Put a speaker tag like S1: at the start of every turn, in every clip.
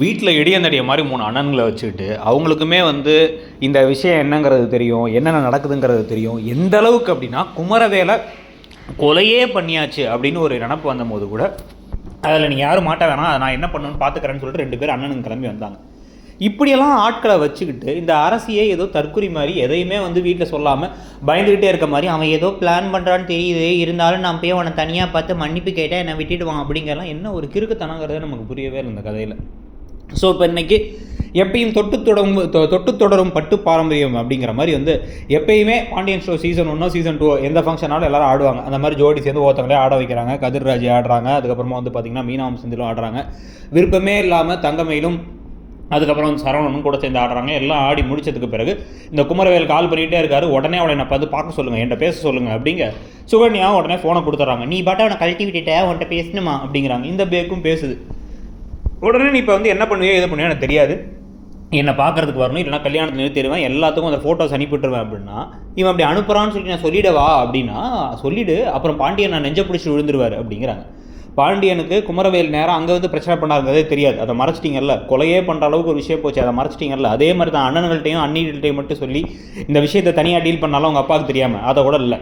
S1: வீட்டில் இடியந்தடிய மாதிரி மூணு அண்ணன்களை வச்சுக்கிட்டு அவங்களுக்குமே வந்து இந்த விஷயம் என்னங்கிறது தெரியும் என்னென்ன நடக்குதுங்கிறது தெரியும். எந்த அளவுக்கு அப்படின்னா குமரவேலை கொலையே பண்ணியாச்சு அப்படின்னு ஒரு நினப்பு வந்தபோது கூட அதில் நீங்கள் யாரும் மாட்ட வேணாம் அதை நான் என்ன பண்ணணும்னு பார்த்துக்கிறேன்னு சொல்லிட்டு ரெண்டு பேர் அண்ணனுங்க கிளம்பி வந்தாங்க. இப்படியெல்லாம் ஆட்களை வச்சுக்கிட்டு இந்த அரசியே ஏதோ தற்குறி மாதிரி எதையுமே வந்து வீட்டில் சொல்லாமல் பயந்துக்கிட்டே இருக்க மாதிரி அவன் ஏதோ பிளான் பண்ணுறான்னு தெரியுது இருந்தாலும் நான் போய் அவனை தனியாக பார்த்து மன்னிப்பு கேட்டால் என்னை விட்டுடுவான் அப்படிங்கிறலாம் என்ன ஒரு கிறுக்குத்தனங்கிறது நமக்கு புரியவே இல்லை இந்த கதையில். ஸோ இப்போ இன்னைக்கு எப்பயும் தொட்டு தொடரும் தொ- தொட்டு தொடரும் பட்டு பாரம்பரியம் அப்படிங்கிற மாதிரி வந்து எப்பயுமே பாண்டியன் ஷோ சீசன் ஒன்றோ சீசன் டூ எந்த ஃபங்க்ஷனாலும் எல்லாரும் ஆடுவாங்க. அந்த மாதிரி ஜோடி சேர்ந்து ஒருத்தங்களே ஆட வைக்கிறாங்க. கதிர்ராஜ் ஆடுறாங்க. அதுக்கப்புறமா வந்து பார்த்திங்கன்னா மீனாம் செந்திலும் ஆடுறாங்க. விருப்பமே இல்லாமல் தங்கமையிலும் அதுக்கப்புறம் வந்து சரவணனும் கூட சேர்ந்து ஆடுறாங்க. எல்லாம் ஆடி முடிச்சதுக்கு பிறகு இந்த குமரவேல் கால் பண்ணிகிட்டே இருக்காரு. உடனே அவளை என்னை பார்த்து பார்க்க சொல்லுங்கள் என்கிட்ட பேச சொல்லுங்கள் அப்படிங்க. சுகன்யா உடனே ஃபோனை கொடுத்துட்றாங்க. நீ பாட்டு அவனை கழட்டி விட்டுட்ட? உன்கிட்ட பேசணுமா? அப்படிங்கிறாங்க. இந்த பேக்கும் பேசுது. உடனே நீ இப்போ வந்து என்ன பண்ணுவியோ எது பண்ணுவியோ எனக்கு தெரியாது. என்னை பார்க்கறதுக்கு வரணும் இல்லைனா கல்யாணத்தில் நிறுத்திடுவேன் எல்லாத்துக்கும் அந்த ஃபோட்டோஸ் அனுப்பிட்டுருவேன் அப்படின்னா இவன் அப்படி அனுப்புகிறான்னு சொல்லி நான் சொல்லிடவா அப்படின்னா சொல்லிவிடு அப்புறம் பாண்டியன் நான் நெஞ்ச பிடிச்சி விழுந்துருவார் அப்படிங்கிறாங்க. பாண்டியனுக்கு குமரவேல் நேரம் அங்கே வந்து பிரச்சனை பண்ணாருங்கிறதே தெரியாது. அதை மறைச்சிட்டிங்கல்ல? கொலையே பண்ணுற அளவுக்கு ஒரு விஷயம் போச்சு. அதை மறைச்சிட்டிங்கல்ல? அதே மாதிரி தான் அண்ணன்கள்ட்டையும் அண்ணிகள்ட்டையும் மட்டும் சொல்லி இந்த விஷயத்தை தனியாக டீல் பண்ணாலும் அவங்க அப்பாவுக்கு தெரியாமல் அதை கூட இல்லை.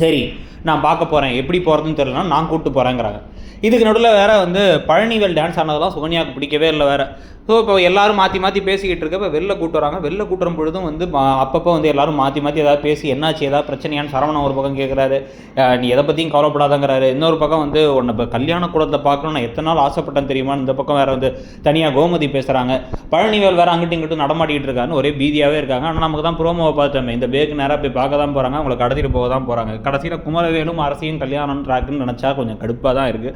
S1: சரி நான் பார்க்க போகிறேன் எப்படி போகிறதுன்னு தெரியலனா நான் கூப்பிட்டு போகிறேங்கிறாங்க இதுக்கு நடுவில் வேறு வந்து பழனிவேல் டான்ஸ் ஆனதெல்லாம் சுகன்யாவுக்கு பிடிக்கவே இல்லை வேறு. ஸோ இப்போ எல்லாரும் மாற்றி மாற்றி பேசிக்கிட்டு இருக்க இப்போ வெளில கூட்டு வராங்க. வெளில கூட்டுற பொழுதும் வந்து அப்பப்போ வந்து எல்லாரும் மாற்றி மாற்றி ஏதாவது பேசி என்னாச்சு? ஏதாவது பிரச்சனையான்னு சரவணன் ஒரு பக்கம் கேட்குறாரு நீ எதை பற்றியும் கவலைப்படாதங்கிறாரு. இன்னொரு பக்கம் வந்து உன்னை இப்போ கல்யாண கூடத்தை பார்க்கணும் நான் எத்தனை நாள் ஆசைப்பட்டேன் தெரியுமா? இந்த பக்கம் வேற வந்து தனியாக கோமதி பேசுகிறாங்க பழனிவேல் வேறு அங்கிட்டும் இங்கிட்டும் நடமாட்டிகிட்டு இருக்காருன்னு ஒரே பீதியாகவே இருக்காங்க. ஆனால் நமக்கு தான் ப்ரோமோவை பார்த்தோமே இந்த பேக்கு நேராக போய் பார்க்க தான் போகிறாங்க அவங்களை கடத்திட்டு போக தான் போகிறாங்க கடைசியில் குமரவேலும் அரசியும் கல்யாணம் ட்ராக்குன்னு நினச்சா கொஞ்சம் கடுப்பாக தான் இருக்குது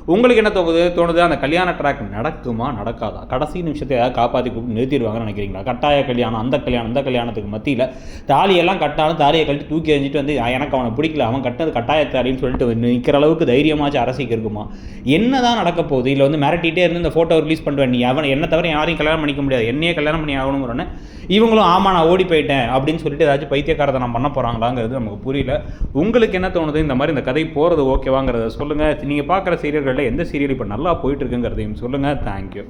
S1: உங்களுக்கு என்ன தோணுது? தோணுது அந்த கல்யாண ட்ராக் நடக்குமா? நடக்காதா? கடைசி நிமிஷத்தை ஏதாவது காப்பாற்றி கூப்பிட்டு நிறுத்திடுவாங்கன்னு நினைக்கிறீங்களா? கட்டாய கல்யாணம் அந்த கல்யாணம் இந்த கல்யாணத்துக்கு மத்தியில் தாலியெல்லாம் கட்டாலும் தாலியை கழட்டி தூக்கி எறிஞ்சிட்டு வந்து எனக்கு அவனை பிடிக்கல. அவன் கட்டது கட்டாய தாலின்னு சொல்லிட்டு நிற்கிற அளவுக்கு தைரியமாச்சு அரசிக்கு இருக்குமா? என்ன தான் நடக்க போகுது? இல்லை வந்து மிரட்டிகிட்டே இருந்து இந்த ஃபோட்டோ ரிலீஸ் பண்ணுவேன். நீ அவன் என்ன தவிர யாரையும் கல்யாணம் பண்ணிக்க முடியாது. என்னையே கல்யாணம் பண்ணி ஆகணுங்கிறோன்னே இவங்களும் ஆமாம் நான் ஓடி போயிட்டேன் அப்படின்னு சொல்லிட்டு ஏதாச்சும் பைத்தியக்காரத்தை நான் பண்ண போகிறாங்களாங்கிறது நமக்கு புரியல. உங்களுக்கு என்ன தோணுது? இந்த மாதிரி இந்த கதை போகிறது ஓகேவாங்கிறத சொல்லுங்கள் நீங்கள் பார்க்குற சீரியர்கள் எந்த சீரியல் இப்போ நல்லா போயிட்டு இருக்குங்கிறதையும் சொல்லுங்கள் தேங்க்யூ